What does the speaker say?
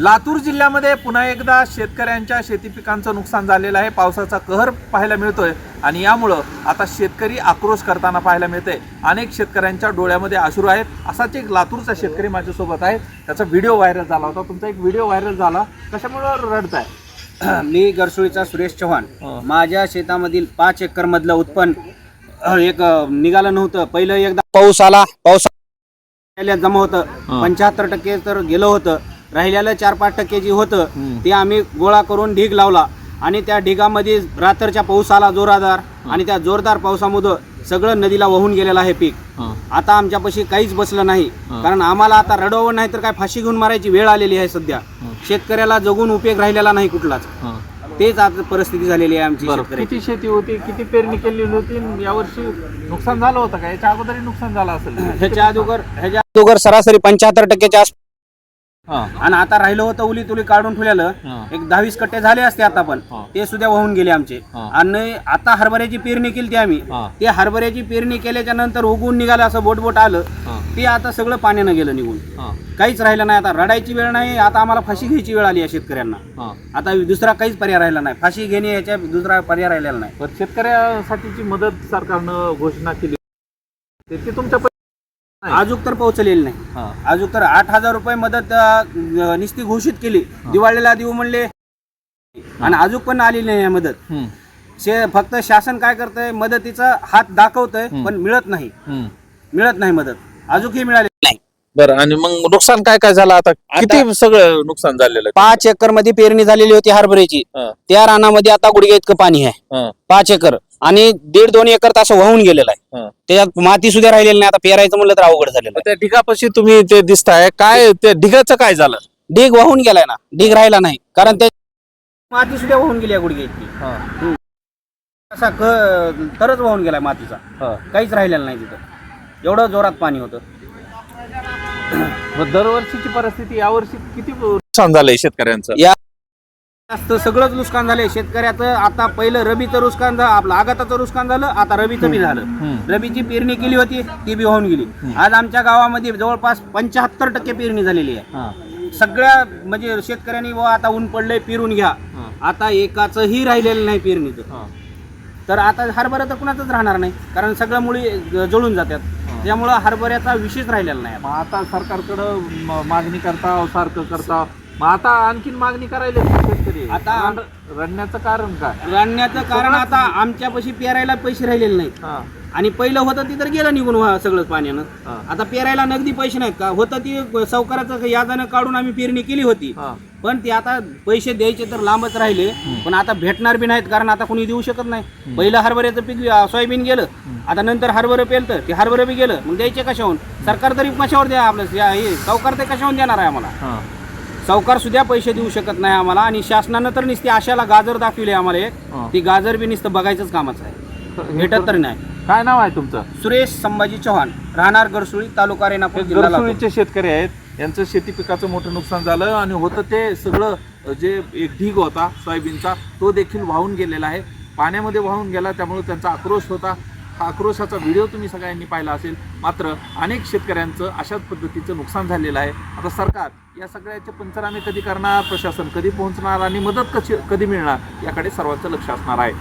लातूर जिल्ह्यामध्ये पुन्हा एकदा शेतकऱ्यांच्या शेती पिकांचं नुकसान झालेलं आहे. पावसाचा कहर पाहायला मिळतोय आणि यामुळं आता शेतकरी आक्रोश करताना पाहायला मिळते अनेक शेतकऱ्यांच्या डोळ्यामध्ये अश्रू आहेत. असाच एक लातूरचा शेतकरी माझ्यासोबत आहे. त्याचा व्हिडिओ व्हायरल झाला होता. तुमचा एक व्हिडिओ व्हायरल झाला. कशामुळे रडताय? मी गरसुळीचा सुरेश चव्हाण. माझ्या शेतामधील पाच एकर मधलं उत्पन्न एक निघालं नव्हतं. पहिलं एकदा पाऊस आला. पाऊस जमा होतं. पंच्याहत्तर टक्के तर गेलं होतं. राहिलेलं चार पाच टक्के जे होतं. ते आम्ही गोळा करून ढीग लावला. आणि त्या ढिगामध्ये रात्रच्या पाऊस आला जोरादार आणि त्या जोरदार पावसामुळं सगळं नदीला वाहून गेलेलं आहे पीक. आता आमच्यापाशी काहीच बसलं नाही. हं. कारण आम्हाला आता रडवं नाही तर काय फाशी घेऊन मारायची वेळ आलेली आहे सध्या. हं. शेतकऱ्याला जगून उपयोग राहिलेला नाही कुठलाच. तेच आज परिस्थिती झालेली आहे आमची किती शेती होती किती पेरणी केली होती यावर्षी नुकसान झालं होतं का? याच्या अगोदरही नुकसान झालं असेल. ह्याच्या अगोदर ह्याच्या अगोदर सरासरी पंच्याहत्तर टक्क्याच्या आणि आता राहिलं होतं उली तुली काढून ठेवलेलं. एक दहावीस कट्टे झाले असते आता पण. ते सुद्धा वाहून गेले आमचे. आणि आता हरभऱ्याची पेरणी केली ती आम्ही. ते हरभऱ्याची पेरणी केल्याच्यानंतर उगवून निघालं असं बोट बोट आलं ते आता सगळं पाण्यानं गेलं निघून. काहीच राहिलं नाही. आता रडायची वेळ नाही. आता आम्हाला फाशी घ्यायची वेळ आली आहे शेतकऱ्यांना. आता दुसरा काहीच पर्याय राहिला नाही. फाशी घेणे याच्या दुसरा पर्याय राहिलेला नाही. पण शेतकऱ्यासाठीची मदत सरकारनं घोषणा केली. ती तुमच्या अजून तर पोहोचलेली नाही. हां. अजून तर आठ हजार रुपये मदत निस्ती घोषित केली. दिवाळीला देऊ म्हणले. आणि अजून पण आलेली नाही आहे मदत. शे फक्त शासन काय करतंय मदतीचा हात दाखवतंय. पण मिळत नाही. मिळत नाही मदत. अजूनही मिळाली नाही. बरं आणि मग नुकसान काय काय झालं आता? किती सगळं नुकसान झालेलं आहे? पाच एकरमध्ये पेरणी झालेली होती हरभऱ्याची. हं, त्या रानामध्ये आता गुडघे इतकं पाणी आहे. हं, पाच एकर. आणि दीड दोन एकर तर असं वाहून गेलेलं आहे. त्याच्यात माती सुद्धा राहिलेली नाही आता पेरायचं म्हणलं तर अवघड झालेलं त्या ढिगापाशी तुम्ही ते दिसताय काय त्या ढिगाचं काय झालं? ढीग वाहून गेलाय ना ढीग राहिला नाही कारण ते माती सुद्धा वाहून गेली आहे गुडघे इतकी हं, असा क तरच वाहून गेलाय मातीचा. हं. काहीच राहिलेलं नाही तिथं. एवढं जोरात पाणी होतं. मग दरवर्षीची परिस्थिती यावर्षी किती नुकसान झालंय शेतकऱ्यांचं? या जास्त सगळंच नुकसान झालंय. शेतकऱ्याचं आता पहिलं रबीचं नुकसान झालं आपलं आगाताचं नुकसान झालं आता रबीचं बी झालं. रबीची पेरणी केली होती ती बी होऊन गेली. आज आमच्या गावामध्ये जवळपास पंच्याहत्तर टक्के पेरणी झालेली आहे. सगळ्या म्हणजे शेतकऱ्यांनी बुवा आता ऊन पडलंय पेरून घ्या. आता एकाचंही राहिलेलं नाही पेरणीचं. तर आता हरभरा तर कुणाचंच राहणार नाही कारण सगळं मुळी जळून जातात. त्यामुळं हरभऱ्याचा विषयच राहिलेला नाही आता. सरकारकडं मागणी करता सारखं करता मग आता आणखीन मागणी करायला शेतकरी. आता आम- रड- रडण्याचं कारण काय? राहण्याचं कारण आता आमच्यापाशी पेरायला पैसे राहिलेले नाहीत. हां. आणि पहिलं होतं ती तर गेलं निघून वा- सगळं पाण्यानं. हां. आता पेरायला नगदी पैसे नाहीत का? होतं ती सावकाराचं यादानं काढून आम्ही पेरणी केली होती. हां. पण ते आता पैसे द्यायचे तर लांबच राहिले. पण आता भेटणार बी नाहीत कारण आता कोणी देऊ शकत नाही. पहिलं हरभऱ्याचं पीक अं, सोयाबीन गेलं. आता नंतर हरभरं पेलतं ते हरभरं बी गेलं. मग द्यायचे कशाहून? सरकार तरी कशावर द्या आपलं? या- हे सावकार ते कशाहून देणार आहे आम्हाला? हां. सावकार सुद्धा पैसे देऊ शकत नाही आम्हाला आणि शासनानं तर नुसती आशाला गाजर दाखविले आम्हाला एक. ती गाजर बी नुसतं बघायचंच कामाचं आहे. भेटत तरी नाही. काय नाव आहे तुमचं? सुरेश संभाजी चव्हाण राहणार गरसुळी तालुका रेणापूर जिल्हा लातूर. गरसुळीचे शेतकरी आहेत. यांचं शेती पिकाचं मोठं नुकसान झालं आणि होतं ते सगळं जे एक ढीग होता सोयाबीनचा तो देखील वाहून गेलेला आहे. पाण्यामध्ये वाहून गेला त्यामुळे त्यांचा आक्रोश होता. हा आक्रोशाचा व्हिडिओ तुम्ही सगळ्यांनी पाहिला असेल. मात्र अनेक शेतकऱ्यांचं अशाच पद्धतीचं नुकसान झालेलं आहे. आता सरकार या सगळ्याचे पंचनामे कधी करणार? प्रशासन कधी पोहोचणार? आणि मदत कशी कधी मिळणार? याकडे सर्वांचं लक्ष असणार आहे.